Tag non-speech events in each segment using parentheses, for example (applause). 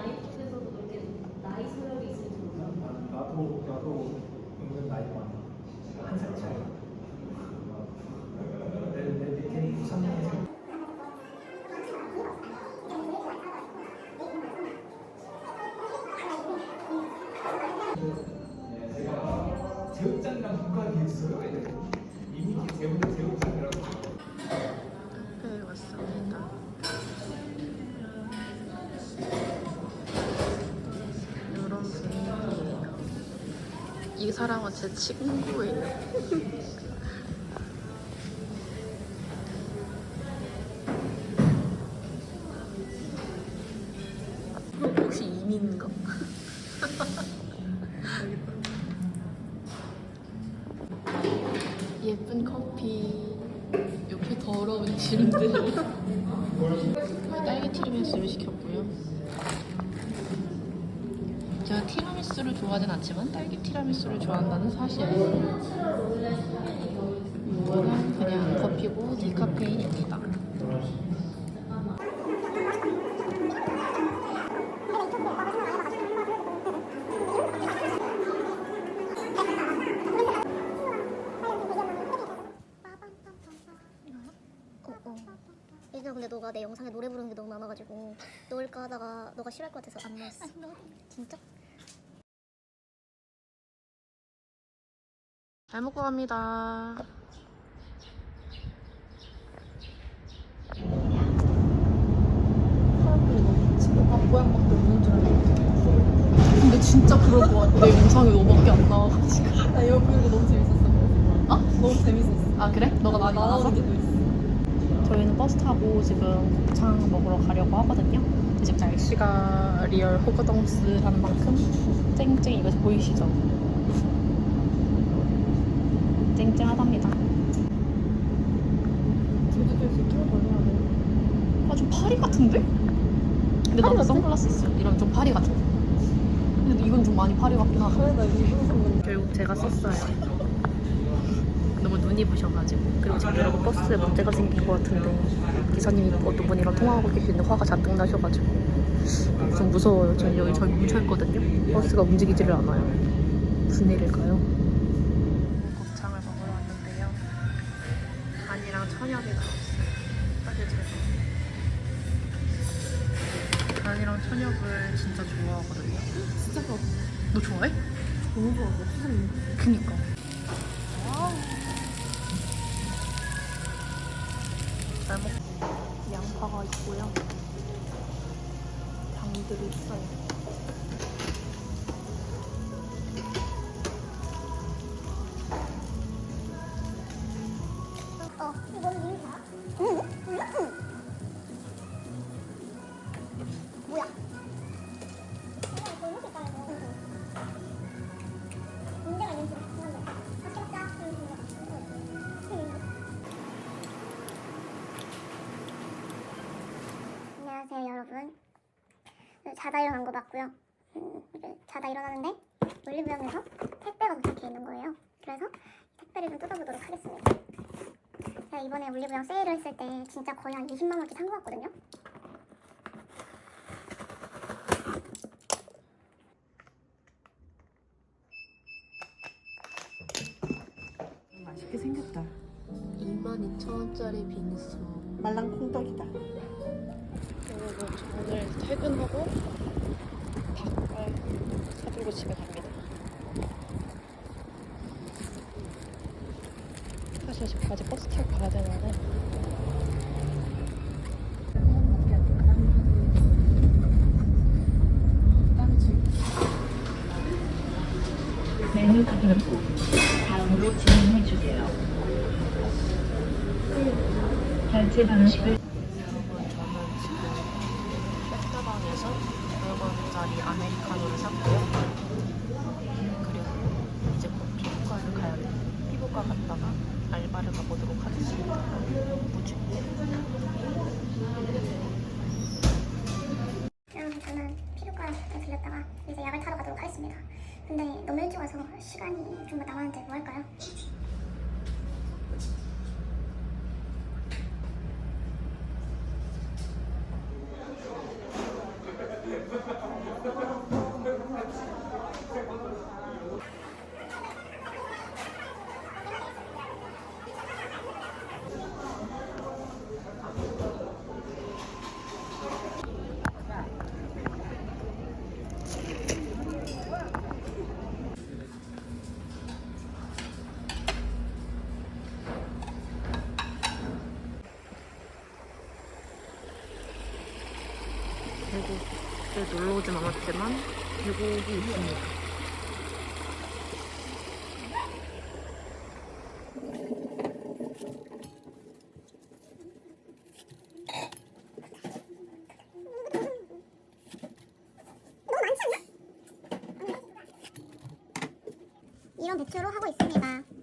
아이폰에서도 그렇게 나이 서열이 있을지 몰라. 나도 나도 은근 나이 많아. 한살 차이. 내, 내 밑에 93년생 제가 제육장이랑 국가에 있어요? 이미 제육장 제육 사람은 제 친구예요. 혹시 이민인가? (laughs) 예쁜 커피 옆에 더러운 짐들 딸기 티라미수를 시켰고요 제가 티 라미수를 좋아하진 않지만 딸기 티라미수를 좋아한다는 사실 이거는 그냥 커피고 디카페인입니다 어, 어. 예전에 근데 너가 내 영상에 노래 부르는 게 너무 많아가지고 넣을까 하다가 너가 싫어할 것 같아서 안 넣었어. 진짜? 잘 먹고 갑니다 근데 진짜 그럴 것 같아. 내 영상이 너밖에 안 나와가지고. 나 이거 보는 거 너무 재밌었어. 어? 너무 재밌었어. 아 그래? 너가 많이 나 나와서? 저희는 버스 타고 지금 곱창 먹으러 가려고 하거든요. 지금 날씨가 리얼 호그덩스라는 만큼 쨍쨍 이거 보이시죠? 쨍쨍하답니다. 제주도에서 돼. 아 좀 파리 같은데? 근데 나도 같아? 선글라스 있어. 이러면 좀 파리 같아. 근데 이건 좀 많이 파리 같긴 하다. 그래 나 이거 항상 뭔데. 결국 제가 썼어요. 너무 눈이 부셔가지고 그리고 지금 여러분 버스에 문제가 생긴 것 같은데 기사님이 어떤 분이랑 통화하고 계시는데 화가 잔뜩 나셔가지고 좀 무서워요. 저희 여기 저희 뭉쳐있거든요. 버스가 움직이지를 않아요. 무슨 일일까요? 간이랑 천엽을 진짜 좋아하거든요. 진짜 가너 좋아해? 너무 좋아서 수준이. 그니까. 잘 먹. 양파가 있고요. 당들이 있어요. 여러분. 네, 자다 일어난 거 맞고요. 음, 자다 일어나는데 올리브영에서 택배가 도착해 있는 거예요. 그래서 택배를 좀 뜯어보도록 하겠습니다. 제가 이번에 올리브영 세일을 했을 때 진짜 거의 한 20만 원치 산것 같거든요. 맛있게 생겼다. 22,000원짜리 빙수. 말랑 콩떡이다. 저 오늘 퇴근하고 닭발 사들고 집에 갑니다. 사실 집까지 버스 타고 가야 되는데. 메뉴 등급 다음으로 진행해 주세요. 결제 방식을 백다방에서 100원짜리 아메리카노를 샀고요. 그리고 이제 곧 피부과를 가야 돼요. 피부과 갔다가 알바를 가보도록 하겠습니다. 무지. 여러분 저는 피부과에 들렸다가 이제 약을 타러 가도록 하겠습니다. 근데 너무 일찍 와서 시간이 좀 남았는데 뭐 할까요? 계곡에 놀러 오진 않았지만 계곡이 있습니다. 이런 배추로 하고 있습니다.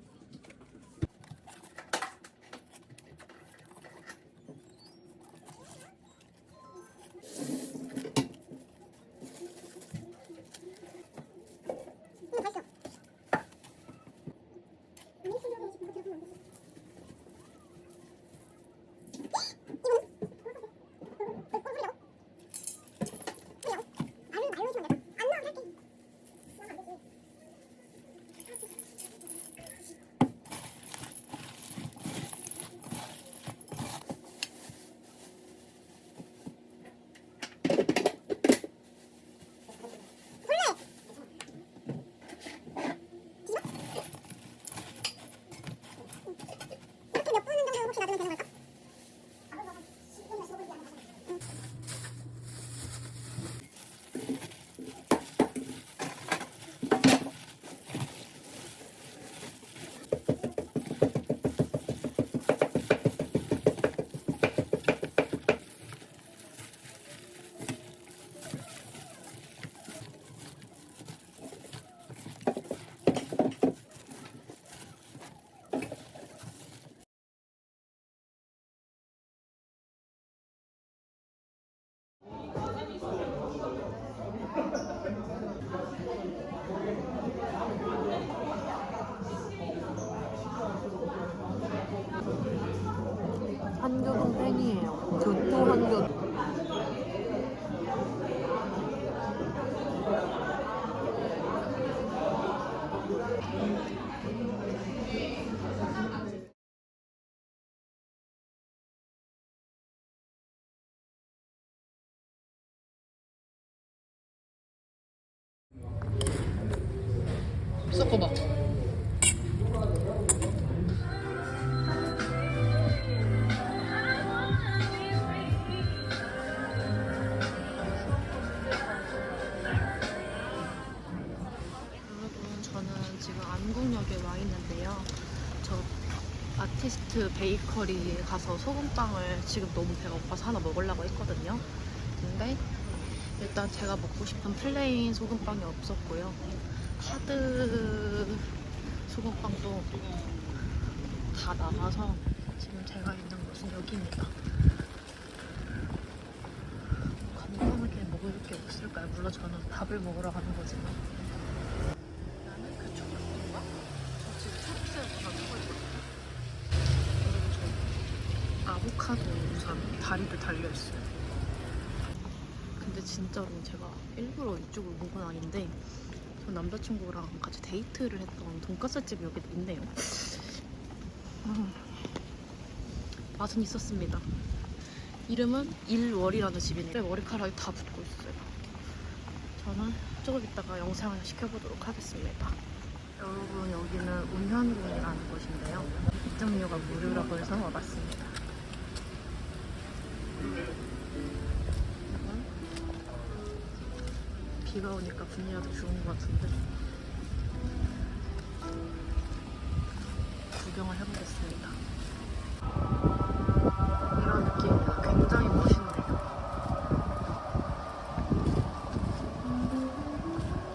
섞어봐. 아티스트 베이커리에 가서 소금빵을 지금 너무 배가 고파서 하나 먹으려고 했거든요. 근데 일단 제가 먹고 싶은 플레인 소금빵이 없었고요. 하드 소금빵도 다 나가서 지금 제가 있는 곳은 여기입니다. 건강하게 먹을 게 없을까요? 물론 저는 밥을 먹으러 가는 거지만. 나는 그 초록색과 저 지금 초록색 하나 먹어있거든요. 그리고 저 아보카도 우선 다리를 달려있어요. 근데 진짜로 제가 일부러 이쪽을 온 건 아닌데 저 남자친구랑 같이 데이트를 했던 돈까스 집이 여기 있네요. 음, 맛은 있었습니다. 이름은 일월이라는 집인데 머리카락이 다 붙고 있어요. 저는 조금 이따가 영상을 시켜보도록 하겠습니다. 여러분 여기는 운현궁이라는 곳인데요. 입장료가 무료라고 해서 와봤습니다. 비가 오니까 분위기가 더 좋은 것 같은데 구경을 해보겠습니다. 이런 느낌이야. 굉장히 멋있네요.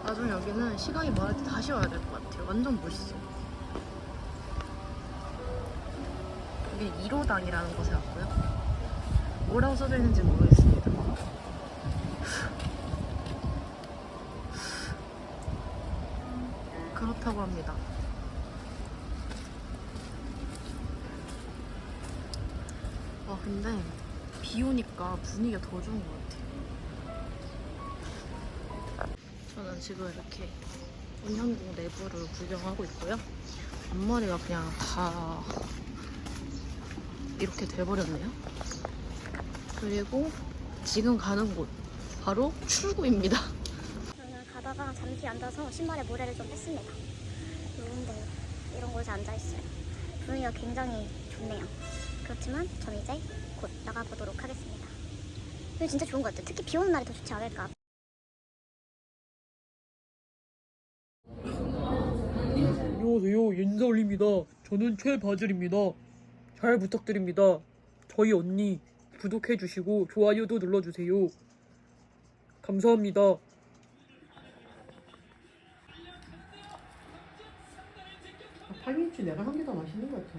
나중에 여기는 시간이 많을 때 다시 와야 될 것 같아요. 완전 멋있어. 여기는 1호당이라는 곳에 왔고요. 뭐라고 써져 있는지 모르겠습니다. 그렇다고 합니다. 와 근데 비 오니까 분위기가 더 좋은 것 같아요. 저는 지금 이렇게 운현궁 내부를 구경하고 있고요. 앞머리가 그냥 다 이렇게 돼버렸네요. 그리고 지금 가는 곳 바로 출구입니다. 저는 가다가 잠시 앉아서 신발에 모래를 좀 뺐습니다. 좋은데 이런 곳에 앉아 있어요. 분위기가 굉장히 좋네요. 그렇지만 저는 이제 곧 나가보도록 하겠습니다. 이거 진짜 좋은 것 같아요. 특히 비 오는 날이 더 좋지 않을까. 안녕하세요 인사올립니다 저는 최바질입니다 잘 부탁드립니다 저희 언니 구독해주시고 좋아요도 눌러주세요 감사합니다 파김치 내가 한 게 더 맛있는 것 같아.